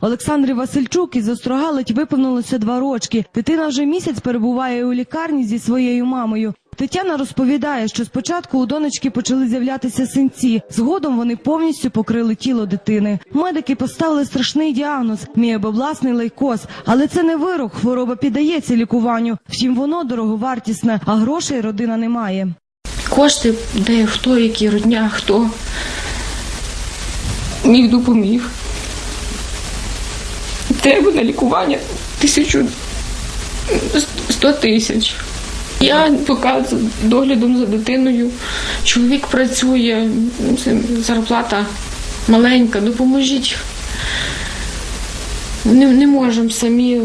Олександрі Васильчук із Острога ледь виповнилося два рочки. Дитина вже місяць перебуває у лікарні зі своєю мамою. Тетяна розповідає, що спочатку у донечки почали з'являтися синці. Згодом вони повністю покрили тіло дитини. Медики поставили страшний діагноз мієбобласний лейкоз. Але це не вирок. Хвороба піддається лікуванню. Втім, воно дороговартісне, а грошей родина не має. Кошти, де хто, які родня, хто міг допоміг. Треба на лікування тисячу сто тисяч. Я поки доглядом за дитиною. Чоловік працює, зарплата маленька, допоможіть. Не, не можемо самі.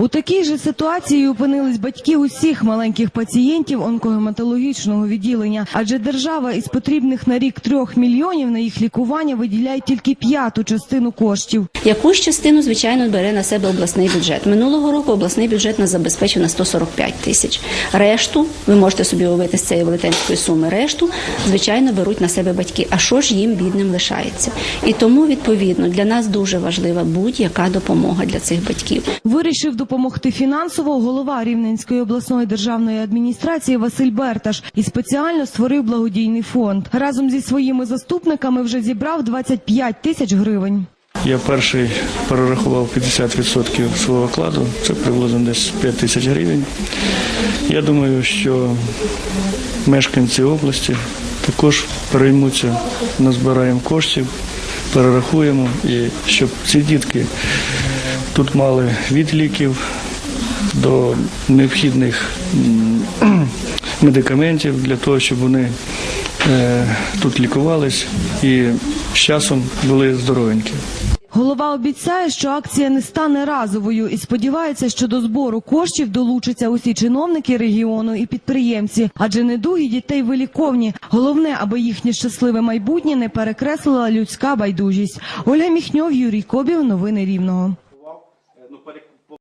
У такій же ситуації опинились батьки усіх маленьких пацієнтів онкогематологічного відділення, адже держава із потрібних на рік трьох мільйонів на їх лікування виділяє тільки п'яту частину коштів. Якусь частину, звичайно, бере на себе обласний бюджет. Минулого року обласний бюджет нас забезпечив на 145 тисяч. Решту, ви можете собі уявити з цієї велетенської суми, решту, звичайно, беруть на себе батьки. А що ж їм бідним лишається? І тому, відповідно, для нас дуже важлива будь-яка допомога для цих батьків. Вирішив допомогти фінансово голова Рівненської обласної державної адміністрації Василь Берташ і спеціально створив благодійний фонд. Разом зі своїми заступниками вже зібрав 25 тисяч гривень. Я перший перерахував 50% свого вкладу, це приблизно десь 5 тисяч гривень. Я думаю, що мешканці області також переймуться, назбираємо коштів, перерахуємо, і щоб ці дітки тут мали від ліків до необхідних медикаментів для того, щоб вони е, тут лікувались і з часом були здоровенькі. Голова обіцяє, що акція не стане разовою і сподівається, що до збору коштів долучаться усі чиновники регіону і підприємці, адже недуги дітей виліковні. Головне, аби їхнє щасливе майбутнє не перекреслила людська байдужість. Ольга Міхньов, Юрій Кобів. Новини Рівного.